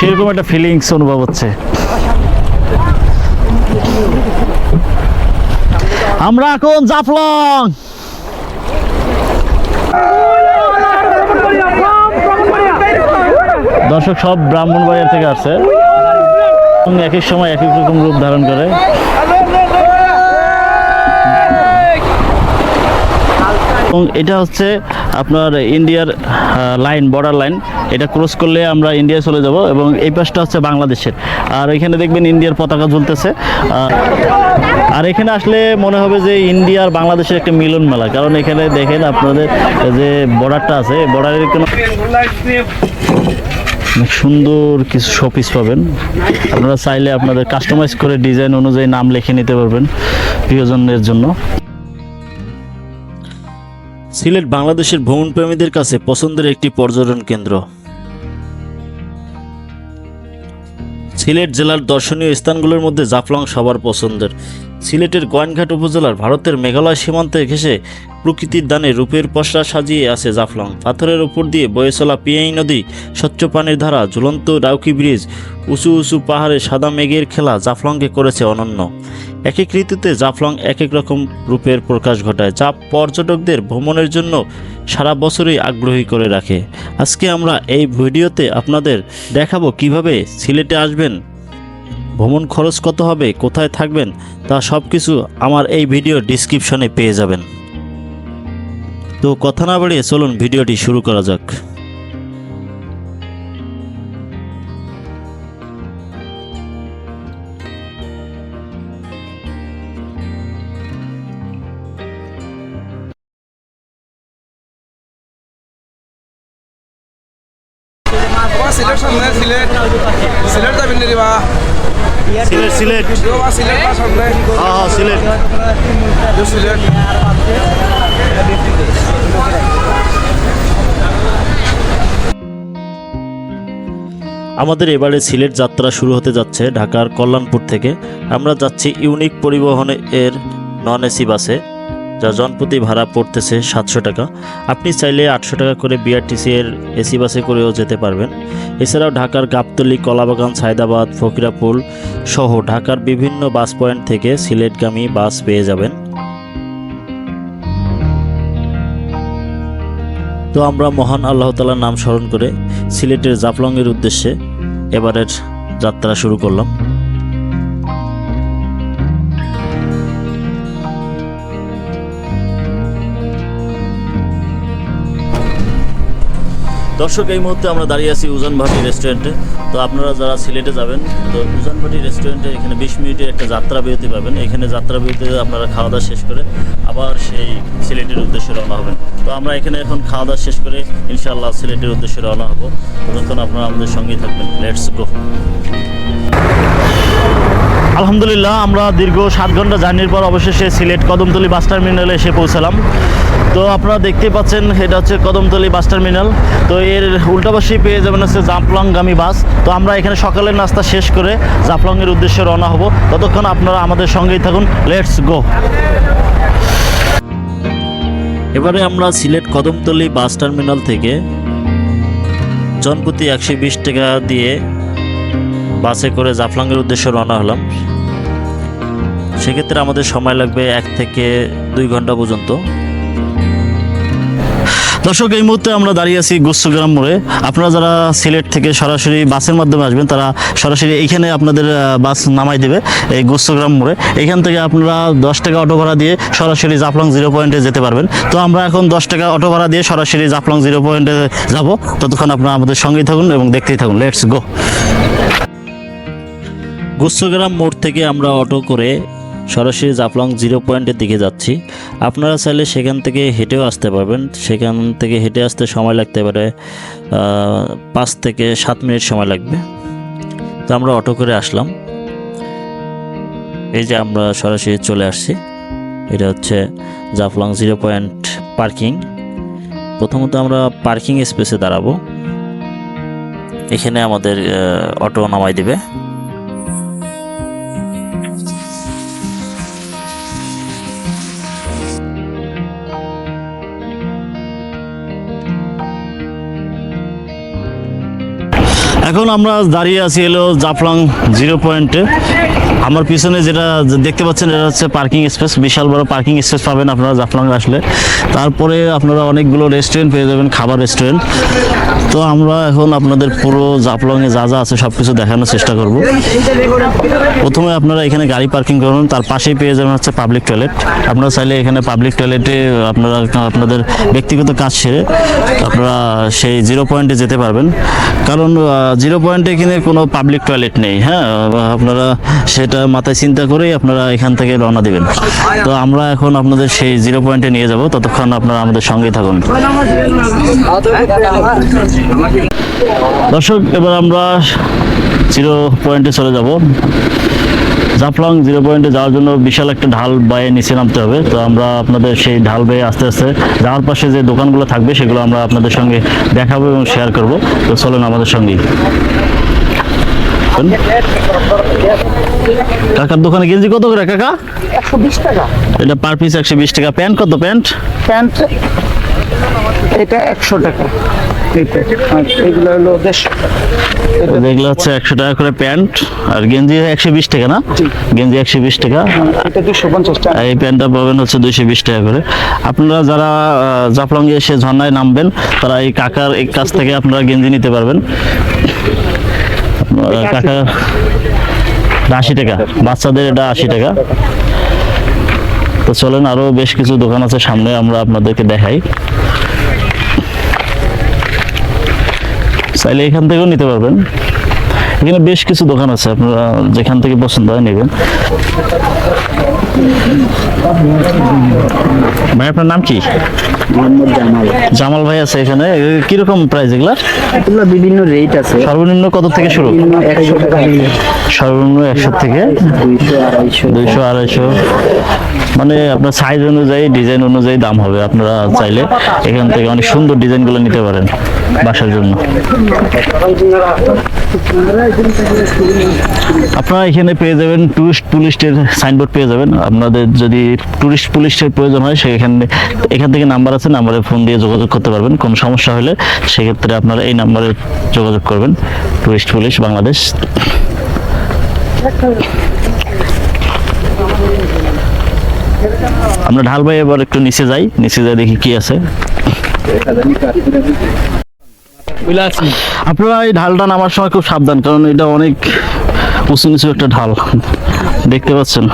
সেরকম একটা ফিলিংস অনুভব হচ্ছে। আমরা এখন জাফলং। দর্শক সব ব্রাহ্মণ বাজার থেকে আসছে। এক এক সময় এক এক রকম রূপ ধারণ করে। এবং এটা হচ্ছে আপনার ইন্ডিয়ার লাইন বর্ডার লাইন এটা ক্রস করলে আমরা ইন্ডিয়া চলে যাব এবং এই পাশটা হচ্ছে বাংলাদেশের। আর এখানে দেখবেন ইন্ডিয়ার পতাকা ঝুলতেছে। আর এখানে আসলে মনে হবে যে ইন্ডিয়া আর বাংলাদেশের একটা মিলন মেলা। কারণ এখানে দেখেন আপনাদের যে বর্ডারটা আছে বর্ডারের কোনো অনেক সুন্দর কিছু শোপিস পাবেন। আপনারা চাইলে আপনাদের কাস্টমাইজ করে ডিজাইন অনুযায়ী নাম লিখে নিতে পারবেন প্রিয়জনের জন্য। সিলেট বাংলাদেশের ভ্রমণ প্রেমীদের কাছে পছন্দের একটি পর্যটন কেন্দ্র। সিলেট জেলার দর্শনীয় স্থানগুলোর মধ্যে জাফলং সবার পছন্দের। সিলেটের গোয়াইনঘাট উপজেলার ভারতের মেঘালয় সীমান্তে ঘেঁষে প্রকৃতির দানে রূপের পশরা সাজিয়ে আছে জাফলং। পাথরের উপর দিয়ে বয়ে চলা পিয়াই নদী, স্বচ্ছ পানির ধারা, ঝুলন্ত ডাউকি ব্রিজ, উঁচু উঁচু পাহাড়ে সাদা মেঘের খেলা জাফলংকে করেছে অনন্য। এক এক ঋতুতে জাফলং এক এক রকম রূপের প্রকাশ ঘটায়, যা পর্যটকদের ভ্রমণের জন্য সারা বছরই আগ্রহী করে রাখে। আজকে আমরা এই ভিডিওতে আপনাদের দেখাবো কীভাবে সিলেটে আসবেন, ভ্রমণ খরচ কত হবে, কোথায় থাকবেন, তা সব কিছু আমার এই ভিডিও ডিসক্রিপশনে পেয়ে যাবেন। তো কথা না বাড়িয়ে চলুন ভিডিওটি শুরু করা যাক। সিলেট। হ্যাঁ হ্যাঁ সিলেট। আমাদের এবারে সিলেট যাত্রা শুরু হতে যাচ্ছে ঢাকার কল্যাণপুর থেকে। আমরা যাচ্ছি ইউনিক পরিবহনে এর নন এসি বাসে। যা জনপ্রতি ভাড়া পড়তেছে সাতশো টাকা। আপনি চাইলে আটশো টাকা করে বিআরটিসি এর এসি বাসে করেও যেতে পারবেন। এছাড়াও ঢাকার গাবতলী, কলাবাগান, সায়দাবাদ, ফকিরাপুল সহ ঢাকার বিভিন্ন বাস পয়েন্ট থেকে সিলেটগামী বাস পেয়ে যাবেন। তো আমরা মহান আল্লাহ তালার নাম স্মরণ করে সিলেটের জাফলংয়ের উদ্দেশ্যে এবারের যাত্রা শুরু করলাম। দর্শক, এই মুহূর্তে আমরা দাঁড়িয়ে আছি উজান ভাটি রেস্টুরেন্টে। তো আপনারা যারা সিলেটে যাবেন, তো উজান ভাটি রেস্টুরেন্টে এখানে বিশ মিনিটের একটা যাত্রা বিরতি পাবেন। এখানে যাত্রা বিরতিতে আপনারা খাওয়া দাওয়া শেষ করে আবার সেই সিলেটের উদ্দেশ্যে রওনা হবেন। তো আমরা এখানে এখন খাওয়া দাওয়া শেষ করে ইনশাআল্লাহ সিলেটের উদ্দেশ্যে রওনা হব। ততক্ষণ আপনারা আমাদের সঙ্গেই থাকবেন। লেটস গো আলহামদুলিল্লাহ, আমরা দীর্ঘ সাত ঘণ্টা জার্নির পর অবশেষে সিলেট কদমতলি বাস টার্মিনালে এসে পৌঁছালাম। তো আপনারা দেখতে পাচ্ছেন, এটা হচ্ছে কদমতলি বাস টার্মিনাল। তো এর উল্টাপাশেই পেয়ে যাবেন হচ্ছে জাফলংগামী বাস। তো আমরা এখানে সকালের নাস্তা শেষ করে জাফলংয়ের উদ্দেশ্যে রওনা হব। ততক্ষণ আপনারা আমাদের সঙ্গেই থাকুন। লেটস গো এবারে আমরা সিলেট কদমতলী বাস টার্মিনাল থেকে জনপ্রতি একশো বিশ টাকা দিয়ে বাসে করে জাফলংয়ের উদ্দেশ্যে রওনা হলাম। সেক্ষেত্রে আমাদের সময় লাগবে এক থেকে দুই ঘণ্টা পর্যন্ত। দর্শক, এই মুহূর্তে আমরা দাঁড়িয়ে আছি গুচ্ছগ্রাম মোড়ে। আপনারা যারা সিলেট থেকে সরাসরি বাসের মাধ্যমে আসবেন, তারা সরাসরি এইখানে আপনাদের বাস নামাই দেবে এই গুচ্ছগ্রাম মোড়ে। এখান থেকে আপনারা দশ টাকা অটো ভাড়া দিয়ে সরাসরি জাফলং জিরো পয়েন্টে যেতে পারবেন। তো আমরা এখন দশ টাকা অটো ভাড়া দিয়ে সরাসরি জাফলং জিরো পয়েন্টে যাব। ততক্ষণ আপনারা আমাদের সঙ্গেই থাকুন এবং দেখতেই থাকুন। লেটস গো গুচ্ছগ্রাম মোড় থেকে আমরা অটো করে সরাসরি জাফলং জিরো পয়েন্টের দিকে যাচ্ছি। আপনারা চাইলে সেখান থেকে হেঁটেও আসতে পারবেন। সেখান থেকে হেঁটে আসতে সময় লাগতে পারে পাঁচ থেকে সাত মিনিট সময় লাগবে। তো আমরা অটো করে আসলাম। এই যে আমরা সরাসরি চলে আসছি। এটা হচ্ছে জাফলং জিরো পয়েন্ট পার্কিং। প্রথমত আমরা পার্কিং স্পেসে দাঁড়াবো। এখানে আমাদের অটো নামাই দিবে। এখন আমরা দাঁড়িয়ে আছি এলো জাফলং জিরো পয়েন্টে। আমার পিছনে যেটা দেখতে পাচ্ছেন, এটা হচ্ছে পার্কিং স্পেস বিশাল বড় পার্কিং স্পেস পাবেন আপনারা জাফলং আসলে। তারপরে আপনারা অনেকগুলো রেস্টুরেন্ট পেয়ে যাবেন, খাবার রেস্টুরেন্ট তো আমরা এখন আপনাদের পুরো জাফলংয়ে যা যা আছে সব কিছু দেখানোর চেষ্টা করব। প্রথমে আপনারা এখানে গাড়ি পার্কিং করুন, তার পাশেই পেয়ে যাবেন হচ্ছে পাবলিক টয়লেট আপনারা চাইলে এখানে পাবলিক টয়লেটে আপনারা আপনাদের ব্যক্তিগত কাজ সেরে আপনারা সেই জিরো পয়েন্টে যেতে পারবেন। কারণ জিরো পয়েন্টে এখানে কোনো পাবলিক টয়লেট নেই হ্যাঁ? আপনারা সেটা মাথায় চিন্তা করেই আপনারা এখান থেকে রওনা দিবেন। তো আমরা এখন আপনাদের সেই জিরো পয়েন্টে নিয়ে যাব, ততক্ষণ আপনারা আমাদের সঙ্গেই থাকুন। দর্শক, এবার আমরা জিরো পয়েন্টে চলে যাব। জাফলং জিরো পয়েন্টে যাওয়ার জন্য বিশাল একটা ঢাল বায়ে নিচে নামতে হবে। তো আমরা আপনাদের সেই ঢাল বেয়ে আস্তে আস্তে যাওয়ার পাশে যে দোকানগুলো থাকবে, সেগুলো আমরা আপনাদের সঙ্গে দেখাবো এবং শেয়ার করব। তো চলেন আমাদের সঙ্গেই। কাকার দোকানে গেঞ্জি কত করে কাকা? একশো বিশ টাকা। এটা পার পিস একশো বিশ টাকা। প্যান্ট কত প্যান্ট? প্যান্ট এটা একশো টাকা। এগুলো হলো দেড়শো দেখলে হচ্ছে একশো টাকা করে প্যান্ট। আর গেঞ্জি একশো বিশ টাকা না? গেঞ্জি একশো বিশ টাকা। এটা দুশো পঞ্চাশ টাকা। এই প্যান্টটা পাবেন হচ্ছে দুইশো বিশ টাকা করে। আপনারা যারা জাফলংয়ে এসে ঝর্ণায় নামবেন তারা এই কাকার এই কাছ থেকে আপনারা গেঞ্জি নিতে পারবেন। কাকা আশি টাকা। বাচ্চাদের এটা আশি টাকা। তো চলেন, আরও বেশ কিছু দোকান আছে সামনে, আমরা আপনাদেরকে দেখাই। চাইলে এখান থেকেও নিতে পারবেন। এখানে বেশ কিছু দোকান আছে, আপনারা যেখান থেকে পছন্দ হয় নেবেন। ভাই আপনার নাম কি? জামাল। ভাই আছে এখানে। কীরকম প্রাইস এগুলা? এগুলো বিভিন্ন রেট আছে। সর্বনিম্ন কত থেকে শুরু? সর্বনিম্ন একশো থেকে দুইশো আড়াইশো। মানে আপনার সাইজ অনুযায়ী ডিজাইন অনুযায়ী দাম হবে আপনারা চাইলে এখান থেকে অনেক সুন্দর ডিজাইনগুলো নিতে পারেন বাসার জন্য। আপনারা এখানে পেয়ে যাবেন টুরিস্ট পুলিশের সাইনবোর্ড পেয়ে যাবেন। আপনাদের যদি টুরিস্ট পুলিশের প্রয়োজন হয়, সেখানে এখান থেকে নাম্বার আছে নাম্বারে ফোন দিয়ে যোগাযোগ করতে পারবেন। কোনো সমস্যা হলে সেক্ষেত্রে আপনারা এই নাম্বারে যোগাযোগ করবেন। Tourist police Bangladesh. আমরা ঢাল ভাই এবার একটু নিচে যাই নিচে যাই দেখি কি আছে। আপনারা এই ঢালটা নামার সময় খুব সাবধান, কারণ এটা অনেক উঁচু নিচু একটা ঢাল। দেখতে পাচ্ছেন?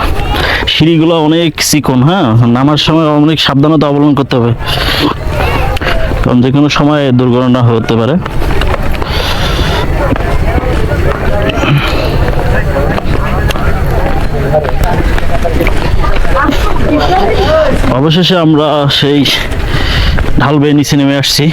সিঁড়িগুলো অনেক চিকন হ্যাঁ? নামার সময় অনেক সাবধানতা অবলম্বন করতে হবে। কারণ যে কোনো সময় দুর্ঘটনা হতে পারে। অবশেষে আমরা সেই ঢাল বেয়ে নিচে নেমে আসছি।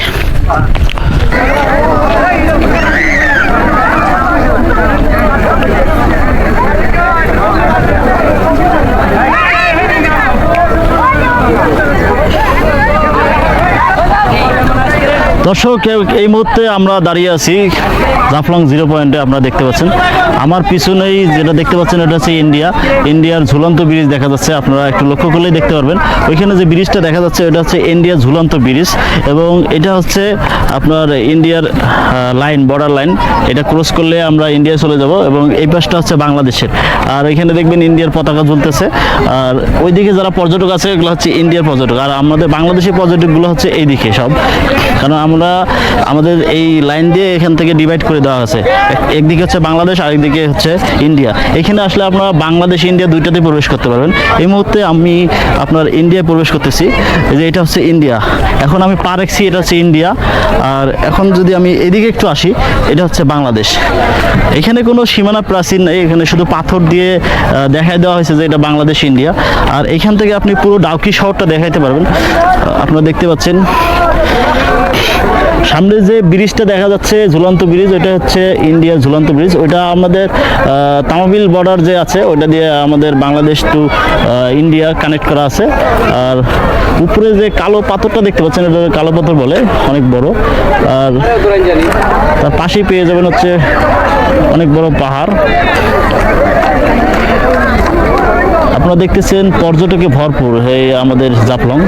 দর্শক এই মুহূর্তে আমরা দাঁড়িয়ে আছি জাফলং জিরো পয়েন্টে আপনারা দেখতে পাচ্ছেন। আমার পিছনেই যেটা দেখতে পাচ্ছেন, এটা হচ্ছে ইন্ডিয়া। ইন্ডিয়ার ঝুলন্ত ব্রিজ দেখা যাচ্ছে, আপনারা একটু লক্ষ্য করলেই দেখতে পারবেন। ওইখানে যে ব্রিজটা দেখা যাচ্ছে, এটা হচ্ছে ইন্ডিয়া ঝুলন্ত ব্রিজ এবং এটা হচ্ছে আপনার ইন্ডিয়ার লাইন বর্ডার লাইন। এটা ক্রস করলে আমরা ইন্ডিয়া চলে যাব এবং এই পাশটা হচ্ছে বাংলাদেশের। আর এখানে দেখবেন ইন্ডিয়ার পতাকা ঝুলতেছে। আর ওইদিকে যারা পর্যটক আছে, এগুলো হচ্ছে ইন্ডিয়ার পর্যটক। আর আমাদের বাংলাদেশের পর্যটকগুলো হচ্ছে এইদিকে সব। কারণ আমরা আমাদের এই লাইন দিয়ে এখান থেকে ডিভাইড করে দেওয়া আছে। একদিকে হচ্ছে বাংলাদেশ আর একদিকে হচ্ছে ইন্ডিয়া। এখানে আসলে আপনারা বাংলাদেশ, ইন্ডিয়া দুইটাতে প্রবেশ করতে পারবেন। এই মুহূর্তে আমি আপনার ইন্ডিয়ায় প্রবেশ করতেছি। যে এটা হচ্ছে ইন্ডিয়া। এখন আমি পা রাখছি এটা হচ্ছে ইন্ডিয়া। আর এখন যদি আমি এদিকে একটু আসি, এটা হচ্ছে বাংলাদেশ। এখানে কোনো সীমানা প্রাচীন নেই। এখানে শুধু পাথর দিয়ে দেখাই দেওয়া হয়েছে যে এটা বাংলাদেশ, ইন্ডিয়া। আর এখান থেকে আপনি পুরো ডাউকি শহরটা দেখাইতে পারবেন। আপনারা দেখতে পাচ্ছেন। সামনে যে ব্রিজটা দেখা যাচ্ছে, ঝুলন্ত ব্রিজ ওটা হচ্ছে ইন্ডিয়ার ঝুলন্ত ব্রিজ। ওটা আমাদের তামাবিল বর্ডার যে আছে, ওইটা দিয়ে আমাদের বাংলাদেশ টু ইন্ডিয়া কানেক্ট করা আছে। আর উপরে যে কালো পাথরটা দেখতে পাচ্ছেন, এটা কালো পাথর বলে, অনেক বড়। আর তার পাশেই পেয়ে যাবেন হচ্ছে অনেক বড় পাহাড়। আপনারা দেখতেছেন পর্যটকে ভরপুর, এই আমাদের জাফলং।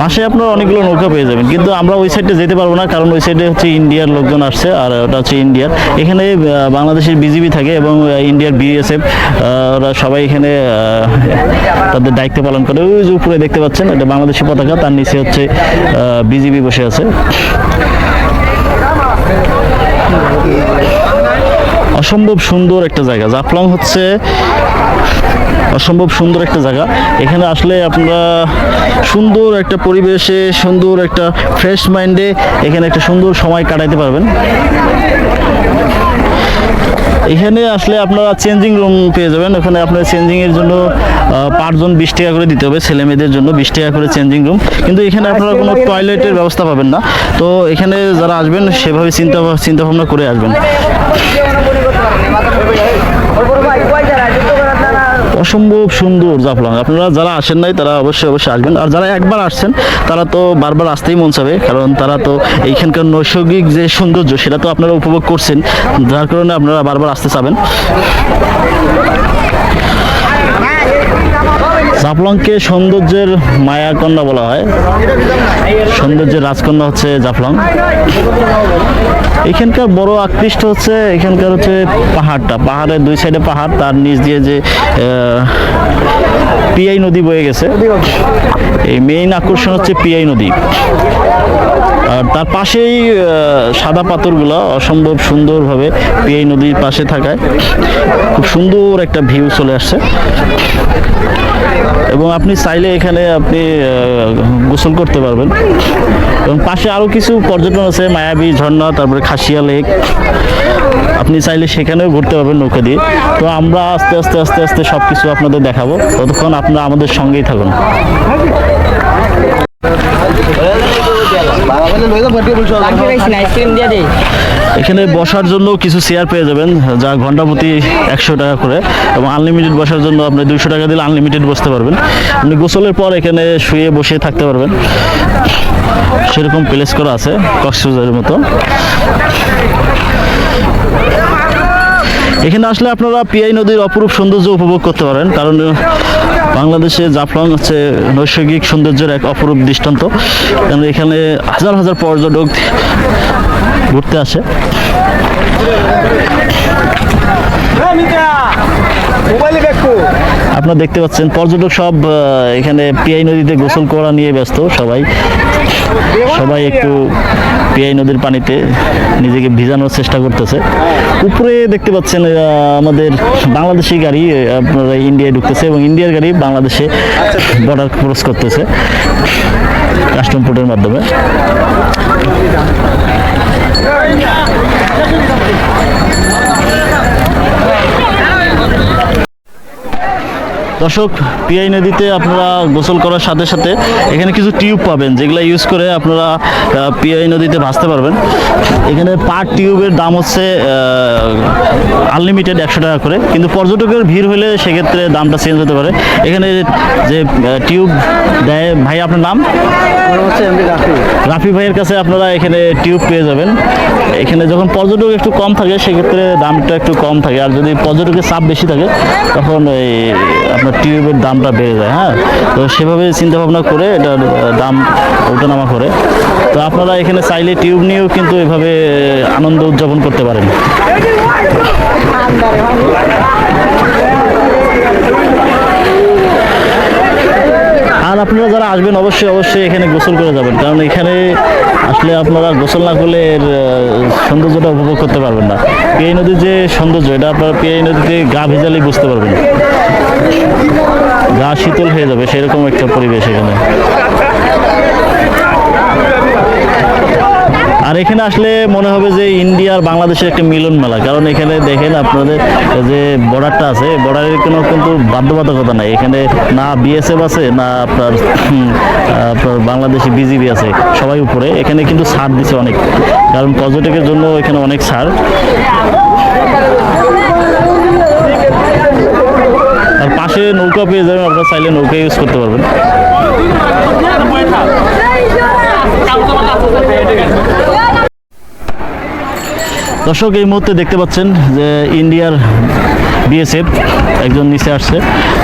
পাশে আপনারা অনেকগুলো নৌকা পেয়ে যাবেন, কিন্তু আমরা ওই সাইডে যেতে পারব না, কারণ ওই সাইডে হচ্ছে ইন্ডিয়ার লোকজন আসছে আর ওটা হচ্ছে ইন্ডিয়ার। এখানে বাংলাদেশের বিজিবি থাকে এবং ইন্ডিয়ার বিএসএফ ওরা সবাই এখানে তাদের দায়িত্ব পালন করে। ওই যে উপরে দেখতে পাচ্ছেন, এটা বাংলাদেশি পতাকা, তার নিচে হচ্ছে বিজিবি বসে আছে। অসম্ভব সুন্দর একটা জায়গা। জাফলং হচ্ছে অসম্ভব সুন্দর একটা জায়গা। এখানে আসলে আপনারা সুন্দর একটা পরিবেশে, সুন্দর একটা ফ্রেশ মাইন্ডে এখানে একটা সুন্দর সময় কাটাইতে পারবেন। এখানে আসলে আপনারা চেঞ্জিং রুম পেয়ে যাবেন। ওখানে আপনার চেঞ্জিং এর জন্য পাঁচজন বিশ টাকা করে দিতে হবে ছেলে মেয়েদের জন্য বিশ টাকা করে চেঞ্জিং রুম কিন্তু এখানে আপনারা কোনো টয়লেটের ব্যবস্থা পাবেন না। তো এখানে যারা আসবেন সেভাবে চিন্তা চিন্তা ভাবনা করে আসবেন। অসম্ভব সুন্দর জাফলং। আপনারা যারা আসেন নাই, তারা অবশ্যই অবশ্যই আসবেন। আর যারা একবার আসছেন, তারা তো বারবার আসতেই মন চাবে, কারণ তারা তো এইখানকার নৈসর্গিক যে সৌন্দর্য, সেটা তো আপনারা উপভোগ করছেন। যার কারণে আপনারা বারবার আসতে চাবেন। জাফলংকে সৌন্দর্যের মায়াকন্যা বলা হয়। সৌন্দর্যের রাজকন্যা হচ্ছে জাফলং। এখানকার বড় আকৃষ্ট হচ্ছে এখানকার হচ্ছে পাহাড়টা। পাহাড়ের দুই সাইডে পাহাড়, তার নিচ দিয়ে যে পিয়াই নদী বয়ে গেছে। এই মেইন আকর্ষণ হচ্ছে পিয়াই নদী। আর তার পাশেই সাদা পাথরগুলো অসম্ভব সুন্দরভাবে পিয়াই নদীর পাশে থাকায়। খুব সুন্দর একটা ভিউ চলে আসছে। এবং আপনি চাইলে এখানে আপনি গোসল করতে পারবেন। এবং পাশে আরও কিছু পর্যটন আছে, মায়াবী ঝর্ণা, তারপরে খাসিয়া লেক। আপনি চাইলে সেখানেও ঘুরতে পারবেন নৌকা দিয়ে। তো আমরা আস্তে আস্তে আস্তে আস্তে সব কিছু আপনাদের দেখাবো। ততক্ষণ আপনারা আমাদের সঙ্গেই থাকুন। এখানে বসার জন্য কিছু চেয়ার পেয়ে যাবেন, যা ঘণ্টা প্রতি একশো টাকা করে, এবং আনলিমিটেড বসার জন্য আপনি দুইশো টাকা দিলে আনলিমিটেড বসতে পারবেন। আপনি গোসলের পর এখানে শুয়ে বসে থাকতে পারবেন। সেরকম প্লেস করা আছে, কক্সবাজারের মতো। এখানে আসলে আপনারা পিআই নদীর অপরূপ সৌন্দর্য উপভোগ করতে পারেন, কারণ বাংলাদেশে জাফলং হচ্ছে নৈসর্গিক সৌন্দর্যের এক অপরূপ দৃষ্টান্ত। এখানে হাজার হাজার পর্যটক ঘুরতে আসে। আপনারা দেখতে পাচ্ছেন পর্যটক সব এখানে পিআই নদীতে গোসল করা নিয়ে ব্যস্ত সবাই। সবাই একটু পিআই নদীর পানিতে নিজেকে ভিজানোর চেষ্টা করতেছে। উপরে দেখতে পাচ্ছেন আমাদের বাংলাদেশি গাড়ি আপনারা ইন্ডিয়ায় ঢুকতেছে এবং ইন্ডিয়ার গাড়ি বাংলাদেশে বর্ডার ক্রস করতেছে কাস্টম পোর্টের মাধ্যমে। দর্শক পিআই নদীতে আপনারা গোসল করার সাথে সাথে এখানে কিছু টিউব পাবেন যেগুলো ইউজ করে আপনারা পিআই নদীতে ভাসতে পারবেন। এখানে পার টিউবের দাম হচ্ছে আনলিমিটেড একশো টাকা করে। কিন্তু পর্যটকের ভিড় হলে সেক্ষেত্রে দামটা চেঞ্জ হতে পারে। এখানে যে টিউব দেয় ভাই আপনার নাম? রাফি ভাইয়ের কাছে আপনারা এখানে টিউব পেয়ে যাবেন। এখানে যখন পর্যটক একটু কম থাকে সেক্ষেত্রে দামটা একটু কম থাকে। আর যদি পর্যটকের চাপ বেশি থাকে তখন এই আপনার টিউবের দামটা বেড়ে যায় হ্যাঁ? তো সেভাবে চিন্তা ভাবনা করে আহ, দাম ওঠানামা করে। তো আপনারা এখানে চাইলে টিউব নিয়েও কিন্তু এভাবে আনন্দ উদযাপন করতে পারেন। আর আপনারা যারা আসবেন অবশ্যই অবশ্যই এখানে গোসল করে যাবেন। কারণ এখানে আসলে আপনারা গোসল না করলে এর সৌন্দর্যটা উপভোগ করতে পারবেন না। পিয়াই নদীর যে সৌন্দর্য, এটা আপনারা পিয়াই নদীতে গা ভেজালেই বুঝতে পারবেন। গা শীতল হয়ে যাবে, সেরকম একটা পরিবেশ এখানে। আর এখানে আসলে মনে হবে যে ইন্ডিয়া আর বাংলাদেশের একটা মিলন মেলা কারণ এখানে দেখেন আপনাদের যে বর্ডারটা আছে বর্ডারের কোনো কিন্তু বাধ্যবাধকতা নাই। এখানে না বিএসএফ আছে, না আপনার আপনার বাংলাদেশি বিজিবি আছে, সবাই উপরে। এখানে কিন্তু ছাড় দিছে অনেক। কারণ পর্যটকের জন্য এখানে অনেক ছাড়। আর পাশে নৌকা পেয়ে যাবেন, আপনারা চাইলে নৌকা ইউজ করতে পারবেন। দর্শক এই মুহূর্তে দেখতে পাচ্ছেন যে ইন্ডিয়ার বিএসএফ একজন নিচে আসছে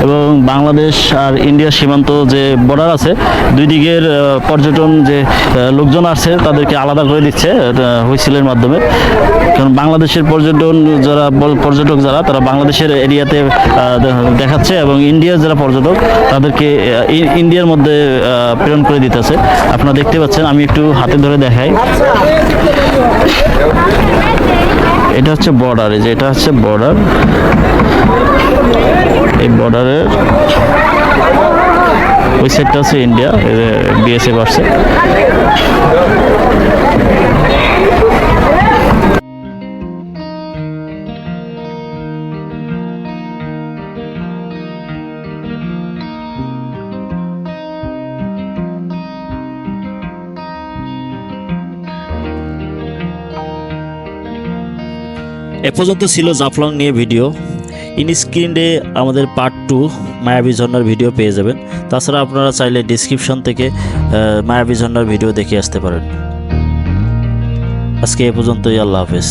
এবং বাংলাদেশ আর ইন্ডিয়ার সীমান্ত যে বর্ডার আছে, দুই দিকের পর্যটন যে লোকজন আসছে তাদেরকে আলাদা করে দিচ্ছে হুইসিলের মাধ্যমে। কারণ বাংলাদেশের পর্যটন যারা পর্যটক যারা, তারা বাংলাদেশের এরিয়াতে দেখাচ্ছে এবং ইন্ডিয়ার যারা পর্যটক, তাদেরকে ইন্ডিয়ার মধ্যে প্রেরণ করে দিতেছে। আপনারা দেখতে পাচ্ছেন, আমি একটু হাতে ধরে দেখাই। এটা হচ্ছে বর্ডার এই যে এটা হচ্ছে বর্ডার এই বর্ডারের ওই সাইডটা হচ্ছে ইন্ডিয়া বিএসএফ আসছে এ পর্যন্ত ছিল জাফলং নিয়ে ভিডিও। ইন স্ক্রিনে আমাদের পার্ট টু মায়াবী ঝর্ণার ভিডিও পেয়ে যাবেন। তাছাড়া আপনারা চাইলে ডিসক্রিপশন থেকে মায়াবী ঝর্ণার ভিডিও দেখে আসতে পারেন। আজকে এ পর্যন্তই, আল্লাহ হাফেজ।